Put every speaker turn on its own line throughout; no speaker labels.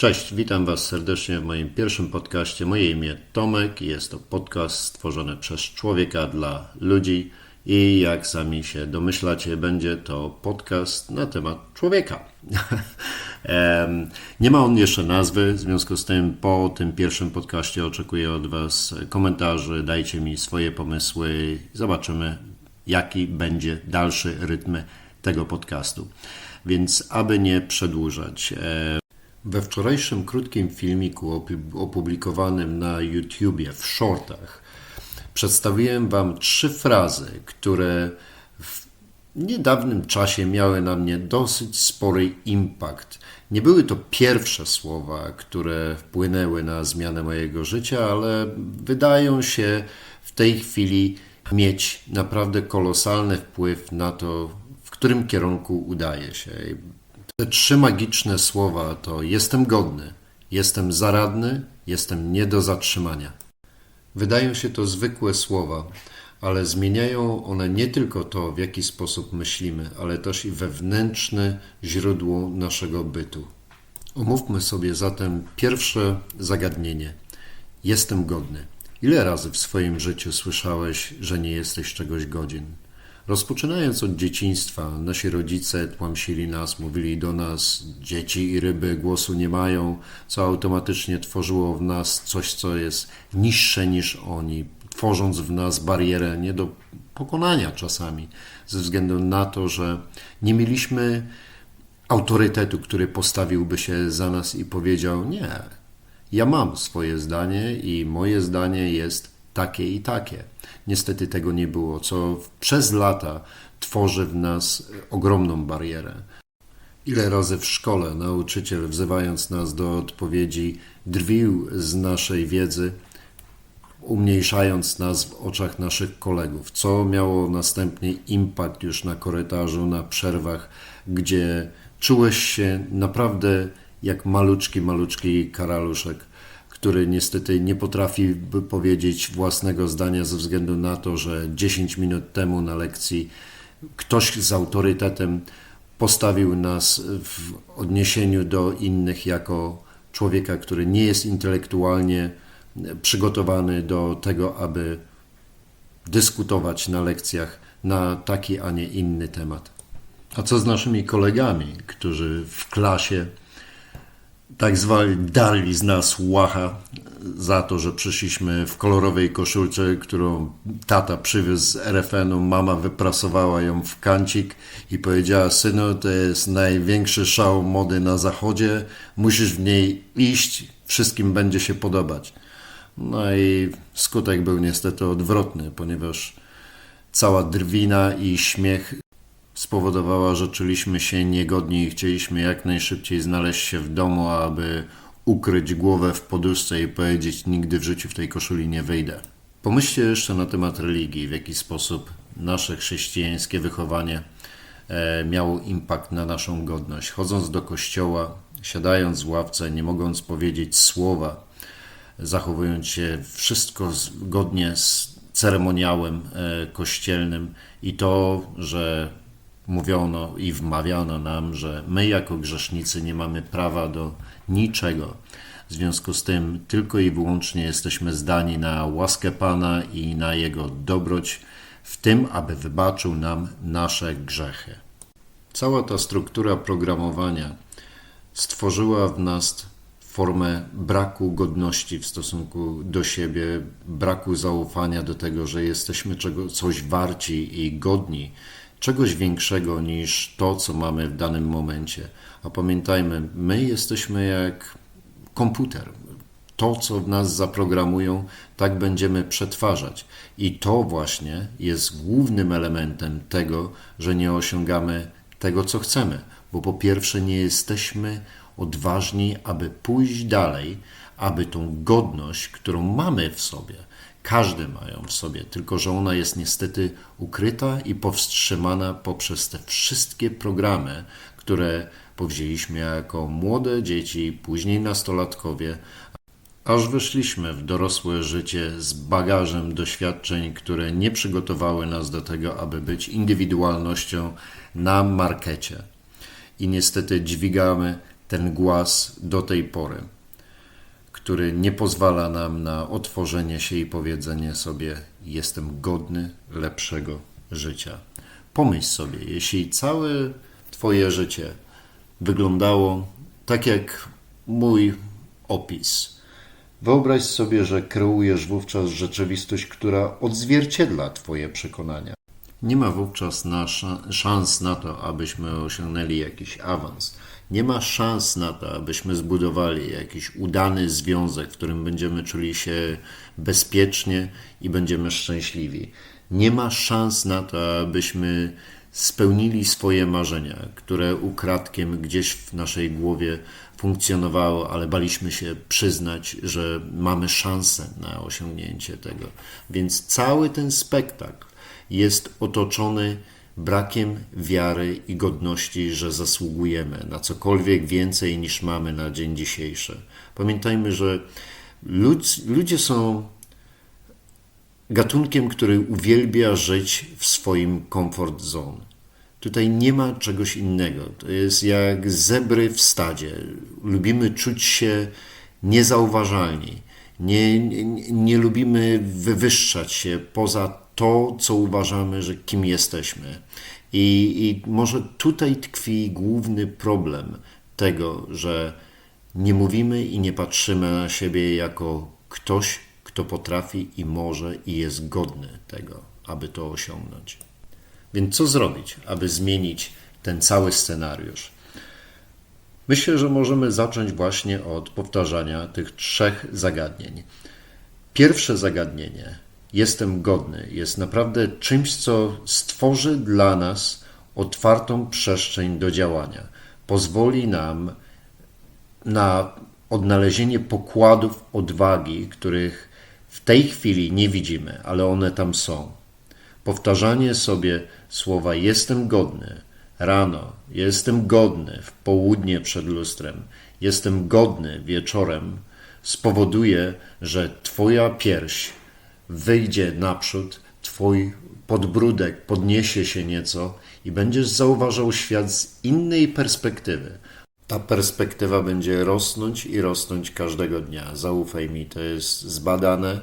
Cześć, witam Was serdecznie w moim pierwszym podcaście. Moje imię Tomek i jest to podcast stworzony przez człowieka dla ludzi i jak sami się domyślacie, będzie to podcast na temat człowieka. Nie ma on jeszcze nazwy, w związku z tym po tym pierwszym podcaście oczekuję od Was komentarzy, dajcie mi swoje pomysły, zobaczymy jaki będzie dalszy rytm tego podcastu. Więc aby nie przedłużać, we wczorajszym krótkim filmiku opublikowanym na YouTubie w shortach przedstawiłem Wam trzy frazy, które w niedawnym czasie miały na mnie dosyć spory impact. Nie były to pierwsze słowa, które wpłynęły na zmianę mojego życia, ale wydają się w tej chwili mieć naprawdę kolosalny wpływ na to, w którym kierunku udaje się. Te trzy magiczne słowa to jestem godny, jestem zaradny, jestem nie do zatrzymania. Wydają się to zwykłe słowa, ale zmieniają one nie tylko to, w jaki sposób myślimy, ale też i wewnętrzne źródło naszego bytu. Omówmy sobie zatem pierwsze zagadnienie. Jestem godny. Ile razy w swoim życiu słyszałeś, że nie jesteś czegoś godzin? Rozpoczynając od dzieciństwa, nasi rodzice tłamsili nas, mówili do nas, dzieci i ryby głosu nie mają, co automatycznie tworzyło w nas coś, co jest niższe niż oni, tworząc w nas barierę nie do pokonania czasami, ze względu na to, że nie mieliśmy autorytetu, który postawiłby się za nas i powiedział: Nie, ja mam swoje zdanie i moje zdanie jest takie i takie. Niestety tego nie było, co przez lata tworzy w nas ogromną barierę. Ile razy w szkole nauczyciel, wzywając nas do odpowiedzi, drwił z naszej wiedzy, umniejszając nas w oczach naszych kolegów, co miało następnie impact już na korytarzu, na przerwach, gdzie czułeś się naprawdę jak maluczki, maluczki karaluszek który niestety nie potrafi powiedzieć własnego zdania ze względu na to, że 10 minut temu na lekcji ktoś z autorytetem postawił nas w odniesieniu do innych jako człowieka, który nie jest intelektualnie przygotowany do tego, aby dyskutować na lekcjach na taki, a nie inny temat. A co z naszymi kolegami, którzy w klasie tak zwali dali z nas łacha za to, że przyszliśmy w kolorowej koszulce, którą tata przywiózł z RFN-u, mama wyprasowała ją w kancik i powiedziała, synu, to jest największy szał mody na zachodzie, musisz w niej iść, wszystkim będzie się podobać. No i skutek był niestety odwrotny, ponieważ cała drwina i śmiech spowodowała, że czuliśmy się niegodni i chcieliśmy jak najszybciej znaleźć się w domu, aby ukryć głowę w poduszce i powiedzieć: Nigdy w życiu w tej koszuli nie wyjdę. Pomyślcie jeszcze na temat religii, w jaki sposób nasze chrześcijańskie wychowanie e, miało impact na naszą godność. Chodząc do kościoła, siadając w ławce, nie mogąc powiedzieć słowa, zachowując się wszystko zgodnie z ceremoniałem e, kościelnym i to, że mówiono i wmawiano nam, że my jako grzesznicy nie mamy prawa do niczego. W związku z tym tylko i wyłącznie jesteśmy zdani na łaskę Pana i na Jego dobroć, w tym, aby wybaczył nam nasze grzechy. Cała ta struktura programowania stworzyła w nas formę braku godności w stosunku do siebie, braku zaufania do tego, że jesteśmy czego, coś warci i godni czegoś większego niż to, co mamy w danym momencie. A pamiętajmy, my jesteśmy jak komputer. To, co w nas zaprogramują, tak będziemy przetwarzać. I to właśnie jest głównym elementem tego, że nie osiągamy tego, co chcemy. Bo po pierwsze, nie jesteśmy odważni, aby pójść dalej, aby tą godność, którą mamy w sobie, każdy mają w sobie, tylko że ona jest niestety ukryta i powstrzymana poprzez te wszystkie programy, które powzięliśmy jako młode dzieci, później nastolatkowie, aż weszliśmy w dorosłe życie z bagażem doświadczeń, które nie przygotowały nas do tego, aby być indywidualnością na markecie. I niestety dźwigamy ten głaz do tej pory, który nie pozwala nam na otworzenie się i powiedzenie sobie: Jestem godny lepszego życia. Pomyśl sobie, jeśli całe Twoje życie wyglądało tak jak mój opis. Wyobraź sobie, że kreujesz wówczas rzeczywistość, która odzwierciedla Twoje przekonania. Nie ma wówczas na szans na to, abyśmy osiągnęli jakiś awans. Nie ma szans na to, abyśmy zbudowali jakiś udany związek, w którym będziemy czuli się bezpiecznie i będziemy szczęśliwi. Nie ma szans na to, abyśmy spełnili swoje marzenia, które ukradkiem gdzieś w naszej głowie funkcjonowały, ale baliśmy się przyznać, że mamy szansę na osiągnięcie tego. Więc cały ten spektakl jest otoczony brakiem wiary i godności, że zasługujemy na cokolwiek więcej niż mamy na dzień dzisiejszy. Pamiętajmy, że ludzie są gatunkiem, który uwielbia żyć w swoim comfort zone. Tutaj nie ma czegoś innego. To jest jak zebry w stadzie. Lubimy czuć się niezauważalni. Nie, nie, nie lubimy wywyższać się poza to, co uważamy, że kim jesteśmy. I, I może tutaj tkwi główny problem tego, że nie mówimy i nie patrzymy na siebie jako ktoś, kto potrafi i może i jest godny tego, aby to osiągnąć. Więc co zrobić, aby zmienić ten cały scenariusz? Myślę, że możemy zacząć właśnie od powtarzania tych trzech zagadnień. Pierwsze zagadnienie, jestem godny, jest naprawdę czymś, co stworzy dla nas otwartą przestrzeń do działania. Pozwoli nam na odnalezienie pokładów odwagi, których w tej chwili nie widzimy, ale one tam są. Powtarzanie sobie słowa jestem godny rano, jestem godny w południe przed lustrem, jestem godny wieczorem spowoduje, że Twoja pierś wyjdzie naprzód, Twój podbródek podniesie się nieco i będziesz zauważał świat z innej perspektywy. Ta perspektywa będzie rosnąć i rosnąć każdego dnia. Zaufaj mi, to jest zbadane,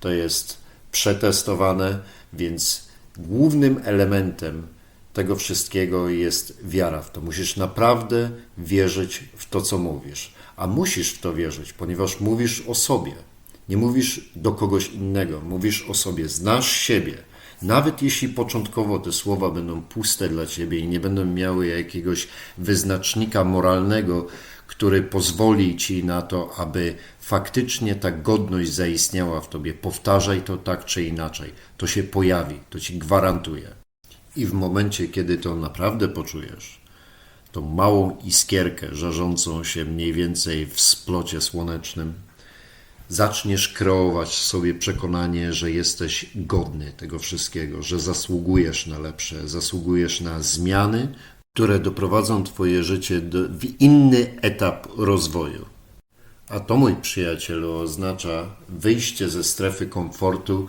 to jest przetestowane, więc głównym elementem tego wszystkiego jest wiara w to. Musisz naprawdę wierzyć w to, co mówisz. A musisz w to wierzyć, ponieważ mówisz o sobie. Nie mówisz do kogoś innego, mówisz o sobie. Znasz siebie. Nawet jeśli początkowo te słowa będą puste dla ciebie i nie będą miały jakiegoś wyznacznika moralnego, który pozwoli ci na to, aby faktycznie ta godność zaistniała w tobie. Powtarzaj to tak czy inaczej. To się pojawi, to ci gwarantuję. I w momencie, kiedy to naprawdę poczujesz, tą małą iskierkę żarzącą się mniej więcej w splocie słonecznym, zaczniesz kreować sobie przekonanie, że jesteś godny tego wszystkiego, że zasługujesz na lepsze, zasługujesz na zmiany, które doprowadzą Twoje życie do, w inny etap rozwoju. A to, mój przyjacielu, oznacza wyjście ze strefy komfortu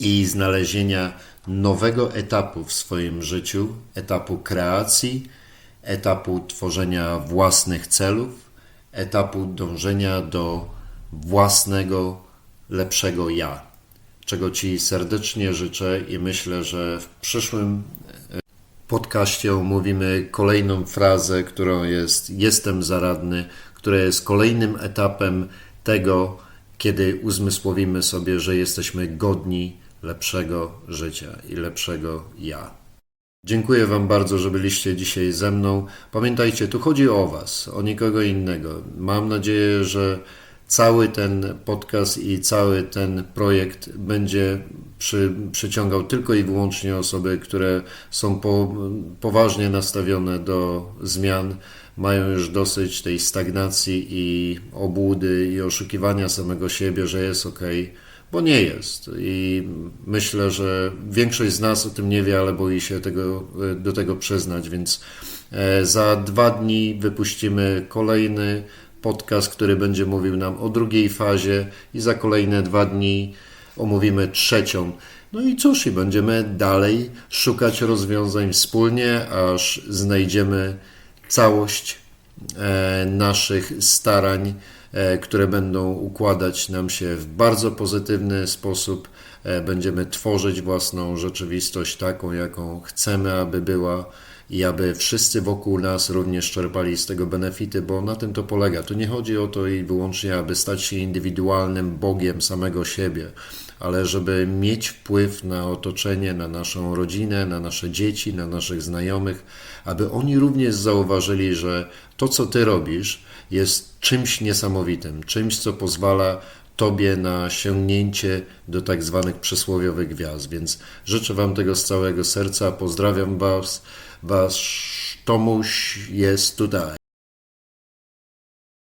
i znalezienia nowego etapu w swoim życiu etapu kreacji, etapu tworzenia własnych celów, etapu dążenia do własnego, lepszego ja. Czego Ci serdecznie życzę i myślę, że w przyszłym podcaście omówimy kolejną frazę, którą jest jestem zaradny, która jest kolejnym etapem tego, kiedy uzmysłowimy sobie, że jesteśmy godni lepszego życia i lepszego ja. Dziękuję Wam bardzo, że byliście dzisiaj ze mną. Pamiętajcie, tu chodzi o Was, o nikogo innego. Mam nadzieję, że cały ten podcast i cały ten projekt będzie przy, przyciągał tylko i wyłącznie osoby, które są po, poważnie nastawione do zmian, mają już dosyć tej stagnacji i obłudy i oszukiwania samego siebie, że jest ok, bo nie jest. I myślę, że większość z nas o tym nie wie, ale boi się tego, do tego przyznać, więc e, za dwa dni wypuścimy kolejny podcast, który będzie mówił nam o drugiej fazie i za kolejne dwa dni omówimy trzecią. No i cóż, i będziemy dalej szukać rozwiązań wspólnie, aż znajdziemy całość e, naszych starań, e, które będą układać nam się w bardzo pozytywny sposób. E, Będziemy tworzyć własną rzeczywistość taką, jaką chcemy, aby była i aby wszyscy wokół nas również czerpali z tego benefity, bo na tym to polega. Tu nie chodzi o to i wyłącznie, aby stać się indywidualnym Bogiem samego siebie, ale żeby mieć wpływ na otoczenie, na naszą rodzinę, na nasze dzieci, na naszych znajomych, aby oni również zauważyli, że to, co ty robisz, jest czymś niesamowitym, czymś, co pozwala Tobie na sięgnięcie do tak zwanych przysłowiowych gwiazd. Więc życzę Wam tego z całego serca. Pozdrawiam Was. Wasz Tomuś jest tutaj.